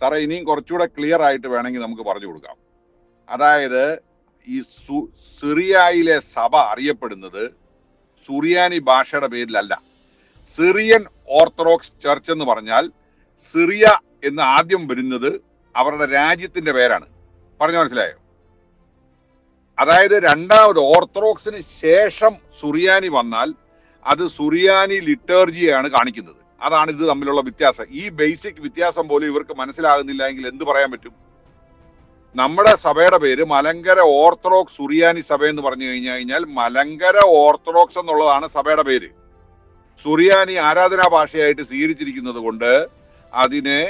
സാറേ ഇനിയും കുറച്ചുകൂടെ ക്ലിയർ ആയിട്ട് വേണമെങ്കിൽ നമുക്ക് പറഞ്ഞു കൊടുക്കാം. അതായത് ഈ സിറിയയിലെ സഭ അറിയപ്പെടുന്നത് സുറിയാനി ഭാഷയുടെ പേരിലല്ല. സിറിയൻ ഓർത്തഡോക്സ് ചർച്ച് എന്ന് പറഞ്ഞാൽ സിറിയ എന്ന് ആദ്യം വരുന്നത് അവരുടെ രാജ്യത്തിന്റെ പേരാണ്. പറഞ്ഞു മനസ്സിലായോ? അതായത് രണ്ടാമത് ഓർത്തഡോക്സിന് ശേഷം സുറിയാനി വന്നാൽ അത് സുറിയാനി ലിറ്റേർജിയാണ് കാണിക്കുന്നത്. അതാണ് ഇത് തമ്മിലുള്ള വ്യത്യാസം. ഈ ബേസിക് വ്യത്യാസം പോലും ഇവർക്ക് മനസ്സിലാകുന്നില്ല എങ്കിൽ എന്ത് പറയാൻ പറ്റും? നമ്മുടെ സഭയുടെ പേര് മലങ്കര ഓർത്തഡോക്സ് സുറിയാനി സഭ എന്ന് പറഞ്ഞു കഴിഞ്ഞു കഴിഞ്ഞാൽ മലങ്കര ഓർത്തഡോക്സ് എന്നുള്ളതാണ് സഭയുടെ പേര്. സുറിയാനി ആരാധനാ ഭാഷയായിട്ട് സ്വീകരിച്ചിരിക്കുന്നത് കൊണ്ട് അതിനെ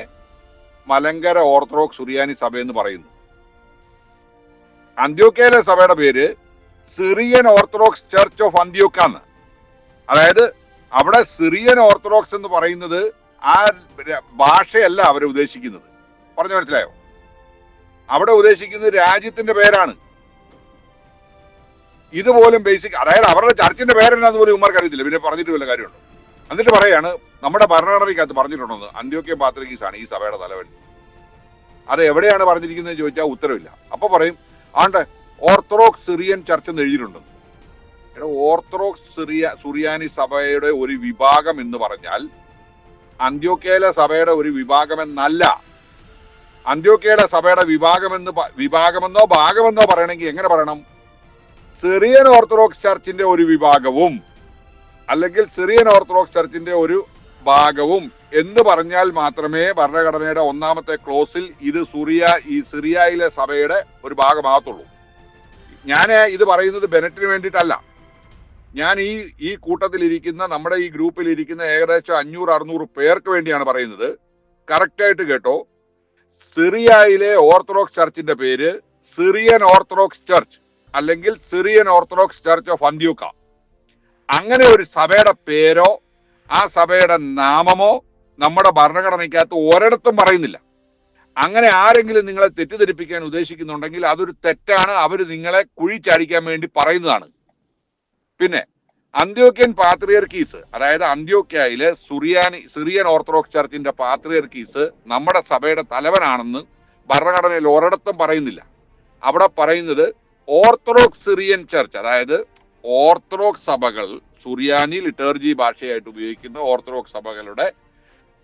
മലങ്കര ഓർത്തഡോക്സ് സുറിയാനി സഭ എന്ന് പറയുന്നു. അന്ത്യോക്കയിലെ സഭയുടെ പേര് സിറിയൻ ഓർത്തഡോക്സ് ചർച്ച് ഓഫ് അന്ത്യോക്കാന്ന് അതായത് അവിടെ സിറിയൻ ഓർത്തഡോക്സ് എന്ന് പറയുന്നത് ആ ഭാഷയല്ല അവരെ ഉദ്ദേശിക്കുന്നത്. പറഞ്ഞു മനസ്സിലായോ? അവിടെ ഉദ്ദേശിക്കുന്നത് രാജ്യത്തിന്റെ പേരാണ്. ഇതുപോലും ബേസിക് അതായത് അവരുടെ ചർച്ചിന്റെ പേരെന്നാന്ന് പോലും ഉമ്മർക്ക് അറിയത്തില്ല. പിന്നെ പറഞ്ഞിട്ട് വല്ല കാര്യമുണ്ടോ? എന്നിട്ട് പറയാണ് നമ്മുടെ ഭരണഘടനയ്ക്കകത്ത് പറഞ്ഞിട്ടുണ്ടെന്ന് അന്ത്യോക്യ പാത്രികീസ് ആണ് ഈ സഭയുടെ തലവൻ. അത് എവിടെയാണ് പറഞ്ഞിരിക്കുന്നത് ചോദിച്ചാൽ ഉത്തരവില്ല. അപ്പൊ പറയും ആണ്ട് ഓർത്തഡോക്സ് സിറിയൻ ചർച്ച് എന്ന് എഴുതിയിട്ടുണ്ടെന്ന് ഓർത്തഡോക്സ് സിറിയ സുറിയാനി സഭയുടെ ഒരു വിഭാഗം എന്ന് പറഞ്ഞാൽ അന്ത്യോക്കയിലെ സഭയുടെ ഒരു വിഭാഗം എന്നല്ല അന്ത്യോക്കയുടെ സഭയുടെ വിഭാഗമെന്ന് വിഭാഗമെന്നോ ഭാഗമെന്നോ പറയണമെങ്കിൽ എങ്ങനെ പറയണം? സിറിയൻ ഓർത്തഡോക്സ് ചർച്ചിന്റെ ഒരു വിഭാഗവും അല്ലെങ്കിൽ സിറിയൻ ഓർത്തഡോക്സ് ചർച്ചിന്റെ ഒരു ഭാഗവും എന്ന് പറഞ്ഞാൽ മാത്രമേ ഭരണഘടനയുടെ ഒന്നാമത്തെ ക്ലോസിൽ ഇത് സുറിയ ഈ സിറിയയിലെ സഭയുടെ ഒരു ഭാഗമാകത്തുള്ളൂ. ഞാൻ ഇത് പറയുന്നത് ബെനറ്റിന് വേണ്ടിയിട്ടല്ല. ഞാൻ ഈ ഈ കൂട്ടത്തിലിരിക്കുന്ന നമ്മുടെ ഈ ഗ്രൂപ്പിൽ ഇരിക്കുന്ന ഏകദേശം അഞ്ഞൂറ് അറുന്നൂറ് പേർക്ക് വേണ്ടിയാണ് പറയുന്നത്. കറക്റ്റായിട്ട് കേട്ടോ. സിറിയയിലെ ഓർത്തഡോക്സ് ചർച്ചിന്റെ പേര് സിറിയൻ ഓർത്തഡോക്സ് ചർച്ച് അല്ലെങ്കിൽ സിറിയൻ ഓർത്തഡോക്സ് ചർച്ച് ഓഫ് അന്ത്യൂക്ക. അങ്ങനെ ഒരു സഭയുടെ പേരോ ആ സഭയുടെ നാമമോ നമ്മുടെ ഭരണഘടനയ്ക്കകത്ത് ഒരിടത്തും പറയുന്നില്ല. അങ്ങനെ ആരെങ്കിലും നിങ്ങളെ തെറ്റിദ്ധരിപ്പിക്കാൻ ഉദ്ദേശിക്കുന്നുണ്ടെങ്കിൽ അതൊരു തെറ്റാണ്. അവർ നിങ്ങളെ കുഴിച്ചടിക്കാൻ വേണ്ടി പറയുന്നതാണ്. പിന്നെ അന്ത്യോക്യൻ പാത്രിയർക്കീസ് അതായത് അന്ത്യോക്യയിലെ സുറിയാനി സിറിയൻ ഓർത്തഡോക്സ് ചർച്ചിന്റെ പാത്രിയർക്കീസ് നമ്മുടെ സഭയുടെ തലവനാണെന്ന് ഭരണഘടനയിൽ ഒരിടത്തും പറയുന്നില്ല. അവിടെ പറയുന്നത് ഓർത്തഡോക്സ് സിറിയൻ ചർച്ച് അതായത് ഓർത്തഡോക്സ് സഭകൾ സുറിയാനി ലിറ്റേർജി ഭാഷയായിട്ട് ഉപയോഗിക്കുന്ന ഓർത്തഡോക്സ് സഭകളുടെ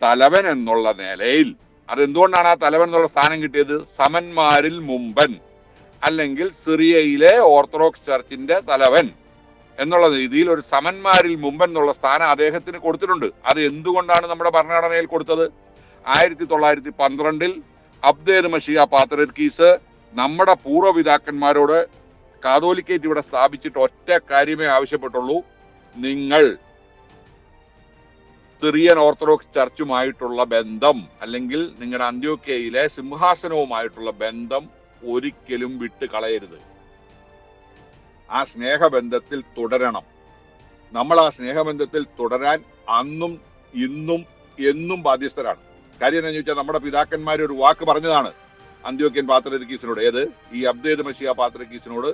തലവൻ എന്നുള്ള നിലയിൽ. അതെന്തുകൊണ്ടാണ് ആ തലവൻ എന്നുള്ള സ്ഥാനം കിട്ടിയത്? സമന്മാരിൽ മുമ്പൻ അല്ലെങ്കിൽ സിറിയയിലെ ഓർത്തഡോക്സ് ചർച്ചിന്റെ തലവൻ. എന്നുള്ള രീതിയിൽ ഒരു സമന്മാരിൽ മുമ്പ് എന്നുള്ള സ്ഥാനം അദ്ദേഹത്തിന് കൊടുത്തിട്ടുണ്ട്. അത് എന്തുകൊണ്ടാണ് നമ്മുടെ ഭരണഘടനയിൽ കൊടുത്തത്? ആയിരത്തി തൊള്ളായിരത്തി പന്ത്രണ്ടിൽ അബ്ദേദ് മഷിയ പാത്രർക്കീസ് നമ്മുടെ പൂർവപിതാക്കന്മാരോട് കാതോലിക്കേറ്റ് ഇവിടെ സ്ഥാപിച്ചിട്ട് ഒറ്റ കാര്യമേ ആവശ്യപ്പെട്ടുള്ളൂ. നിങ്ങൾ സിറിയൻ ഓർത്തഡോക്സ് ചർച്ചുമായിട്ടുള്ള ബന്ധം അല്ലെങ്കിൽ നിങ്ങളുടെ അന്ത്യോക്കയിലെ സിംഹാസനവുമായിട്ടുള്ള ബന്ധം ഒരിക്കലും വിട്ട് കളയരുത് ആ സ്നേഹബന്ധത്തിൽ തുടരണം. നമ്മൾ ആ സ്നേഹബന്ധത്തിൽ തുടരാൻ അന്നും ഇന്നും എന്നും ബാധ്യസ്ഥരാണ്. കാര്യം എന്താ ചോദിച്ചാൽ നമ്മുടെ പിതാക്കന്മാർ ഒരു വാക്ക് പറഞ്ഞതാണ്. അന്ത്യോക്യൻ പാത്രക്കീസിനോട് ഏത്? ഈ അബ്ദേദ് മഷിയ പാത്രക്കീസിനോട്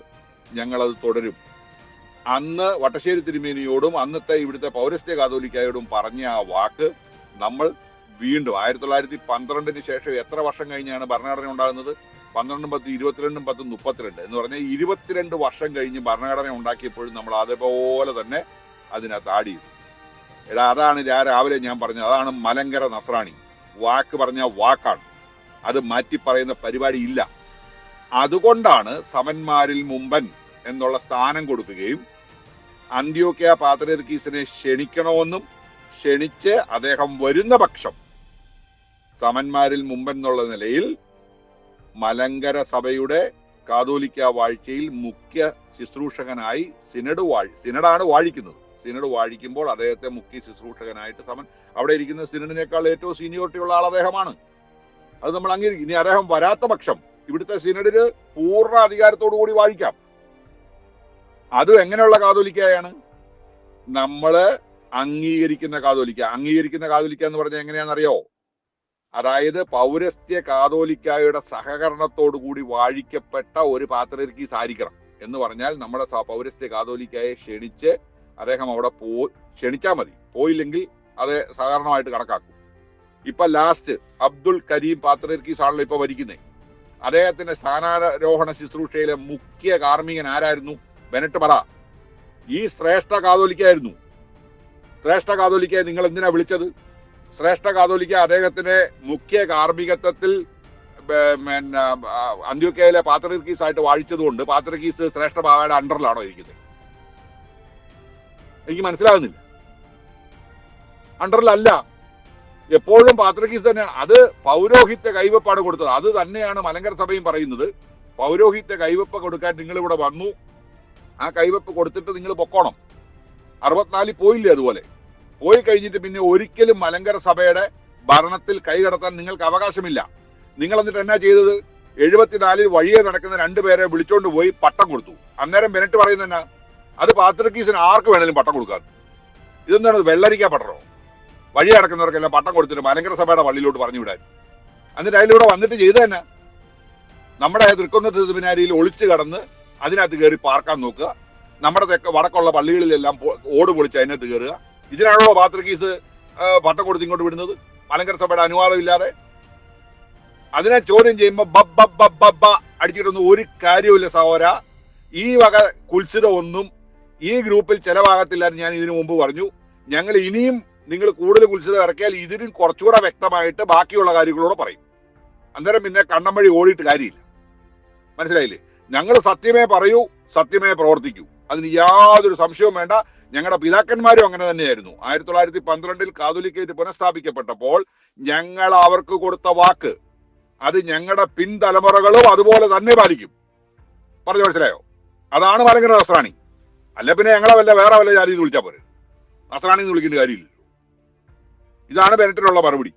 ഞങ്ങളത് തുടരും. അന്ന് വട്ടശ്ശേരി തിരുമേനിയോടും അന്നത്തെ ഇവിടുത്തെ പൗരസ്ത്യ കാതോലിക്കായോടും പറഞ്ഞ ആ വാക്ക് നമ്മൾ വീണ്ടും ആയിരത്തി തൊള്ളായിരത്തി പന്ത്രണ്ടിന് ശേഷം എത്ര വർഷം കഴിഞ്ഞാണ് ഭരണഘടന ഉണ്ടാകുന്നത്? പന്ത്രണ്ടും പത്ത് ഇരുപത്തിരണ്ടും പത്തും മുപ്പത്തിരണ്ട് എന്ന് പറഞ്ഞാൽ ഇരുപത്തിരണ്ട് വർഷം കഴിഞ്ഞ് ഭരണഘടന ഉണ്ടാക്കിയപ്പോഴും നമ്മൾ അതേപോലെ തന്നെ അതിനകത്ത് ചെയ്തു എടാ അതാണ് ഞാൻ രാവിലെ ഞാൻ പറഞ്ഞത്. അതാണ് മലങ്കര നസ്രാണി. വാക്ക് പറഞ്ഞ വാക്കാണ്. അത് മാറ്റി പറയുന്ന പരിപാടി ഇല്ല. അതുകൊണ്ടാണ് സമന്മാരിൽ മുമ്പൻ എന്നുള്ള സ്ഥാനം കൊടുക്കുകയും അന്ത്യോക്യ പാത്രർക്കീസിനെ ക്ഷണിക്കണമെന്നും ക്ഷണിച്ച് അദ്ദേഹം വരുന്ന പക്ഷം സമന്മാരിൽ മുമ്പെന്നുള്ള നിലയിൽ മലങ്കര സഭയുടെ കാതോലിക്ക വാഴ്ചയിൽ മുഖ്യ ശുശ്രൂഷകനായി സിനഡ് വാഴി സിനഡാണ് വാഴിക്കുന്നത്. സിനഡ് വാഴിക്കുമ്പോൾ അദ്ദേഹത്തെ മുഖ്യ ശുശ്രൂഷകനായിട്ട് സമൻ അവിടെ ഇരിക്കുന്ന സിനഡിനേക്കാൾ ഏറ്റവും സീനിയോറിറ്റി ഉള്ള ആൾ അദ്ദേഹമാണ്. അത് നമ്മൾ അംഗീകരിക്കും ഇനി അദ്ദേഹം വരാത്ത പക്ഷം ഇവിടുത്തെ സിനഡിന് പൂർണ അധികാരത്തോടു കൂടി വാഴിക്കാം. അതും എങ്ങനെയുള്ള കാതോലിക്കയാണ്? നമ്മൾ അംഗീകരിക്കുന്ന കാതോലിക്ക. അംഗീകരിക്കുന്ന കാതോലിക്ക എന്ന് പറഞ്ഞാൽ എങ്ങനെയാണെന്നറിയോ? അതായത് പൗരസ്ത്യ കാതോലിക്കായുടെ സഹകരണത്തോടു കൂടി വാഴിക്കപ്പെട്ട ഒരു പാത്രർക്കീസ് ആയിരിക്കണം എന്ന് പറഞ്ഞാൽ നമ്മുടെ പൗരസ്ത്യ കാതോലിക്കായെ ക്ഷണിച്ച് അദ്ദേഹം അവിടെ പോ ക്ഷണിച്ചാൽ മതി. പോയില്ലെങ്കിൽ അത് സഹകരണമായിട്ട് കണക്കാക്കും. ഇപ്പൊ ലാസ്റ്റ് അബ്ദുൽ കരീം പാത്രർക്കീസ് ആണല്ലോ ഇപ്പൊ ഭരിക്കുന്നത് അദ്ദേഹത്തിന്റെ സ്ഥാനാരോഹണ ശുശ്രൂഷയിലെ മുഖ്യ കാർമ്മികൻ ആരായിരുന്നു? ബെനറ്റ് പറ ഈ ശ്രേഷ്ഠ കാതോലിക്കായിരുന്നു. ശ്രേഷ്ഠ കാതോലിക്കായി നിങ്ങൾ എന്തിനാ വിളിച്ചത്? ശ്രേഷ്ഠ കാതോലിക്ക അദ്ദേഹത്തിന്റെ മുഖ്യ കാർമ്മികത്വത്തിൽ പിന്നെ അന്ത്യോക്കയിലെ ആയിട്ട് വാഴിച്ചതുകൊണ്ട് പാത്രീസ് ശ്രേഷ്ഠ ബാബയുടെ അണ്ടറിലാണോ ഇരിക്കുന്നത്? എനിക്ക് മനസ്സിലാകുന്നില്ല. അണ്ടറിലല്ല. എപ്പോഴും പാത്രക്കീസ് തന്നെയാണ്. അത് പൗരോഹിത്യ കൈവപ്പാണ് കൊടുത്തത്. അത് തന്നെയാണ് മലങ്കര സഭയും പറയുന്നത്. പൗരോഹിത്യ കൈവപ്പ് കൊടുക്കാൻ നിങ്ങൾ ഇവിടെ വന്നു. ആ കൈവപ്പ് കൊടുത്തിട്ട് നിങ്ങൾ പൊക്കോണം. അറുപത്തിനാലിൽ പോയില്ലേ അതുപോലെ? പോയി കഴിഞ്ഞിട്ട് പിന്നെ ഒരിക്കലും മലങ്കര സഭയുടെ ഭരണത്തിൽ കൈകടത്താൻ നിങ്ങൾക്ക് അവകാശമില്ല. നിങ്ങൾ എന്നിട്ട് എന്നാ ചെയ്തത്? എഴുപത്തിനാലിൽ വഴിയെ നടക്കുന്ന രണ്ടുപേരെ വിളിച്ചോണ്ട് പോയി പട്ടം കൊടുത്തു. അന്നേരം ബെനറ്റ് പറയുന്നത് എന്നാ? അത് പാത്രക്കീസിന് ആർക്ക് വേണേലും പട്ടം കൊടുക്കാൻ ഇതെന്താണ്? വെള്ളരിക്ക പട്ടണോ? വഴി നടക്കുന്നവർക്കെല്ലാം പട്ടം കൊടുത്തിട്ട് മലങ്കര സഭയുടെ പള്ളിയിലോട്ട് പറഞ്ഞു വിടാൻ. എന്നിട്ട് അതിലൂടെ വന്നിട്ട് ചെയ്തു തന്നെ നമ്മുടെ തൃക്കൊന്നത്ത് സെമിനാരിയിൽ ഒളിച്ചു കടന്ന് അതിനകത്ത് കയറി പാർക്കാൻ നോക്കുക. നമ്മുടെ വടക്കുള്ള പള്ളികളിലെല്ലാം ഓട് പൊളിച്ച് അതിനകത്ത് കയറുക. ഇതിനാണോ പാത്രക്കീസ് പട്ടം കൊടുത്ത് ഇങ്ങോട്ട് വിടുന്നത്? മലങ്കര സഭയുടെ അനുവാദം ഇല്ലാതെ അതിനെ ചോദ്യം ബബ്ബ അടിച്ചിട്ടൊന്നും ഒരു കാര്യവുമില്ല സഹോര ഈ വക കുൽസിത ഒന്നും ഈ ഗ്രൂപ്പിൽ ചെലവാകത്തില്ലെന്ന് ഞാൻ ഇതിനു മുമ്പ് പറഞ്ഞു. ഞങ്ങൾ ഇനിയും നിങ്ങൾ കൂടുതൽ കുൽസിത ഇറക്കിയാൽ ഇതിനും കുറച്ചുകൂടെ വ്യക്തമായിട്ട് ബാക്കിയുള്ള കാര്യങ്ങളോട് പറയും. അന്നേരം പിന്നെ കണ്ണം വഴി ഓടിയിട്ട് കാര്യമില്ല. മനസ്സിലായില്ലേ? ഞങ്ങൾ സത്യമേ പറയൂ സത്യമേ പ്രവർത്തിക്കൂ. അതിന് യാതൊരു സംശയവും വേണ്ട. ഞങ്ങളുടെ പിതാക്കന്മാരും അങ്ങനെ തന്നെയായിരുന്നു. ആയിരത്തി തൊള്ളായിരത്തി പന്ത്രണ്ടിൽ കാതോലിക്കേറ്റ് പുനഃസ്ഥാപിക്കപ്പെട്ടപ്പോൾ ഞങ്ങൾ അവർക്ക് കൊടുത്ത വാക്ക് അത് ഞങ്ങളുടെ പിൻതലമുറകളും അതുപോലെ തന്നെ പാലിക്കും. പറഞ്ഞു മനസ്സിലായോ? അതാണ് മലങ്കര നസ്രാണി അല്ല പിന്നെ ഞങ്ങളെ വല്ല വേറെ വല്ല ജാതി വിളിച്ചാൽ പോരെ? നസ്രാണി എന്ന് വിളിക്കേണ്ട കാര്യമില്ല ഇതാണ് ബെനറ്റിനുള്ള മറുപടി.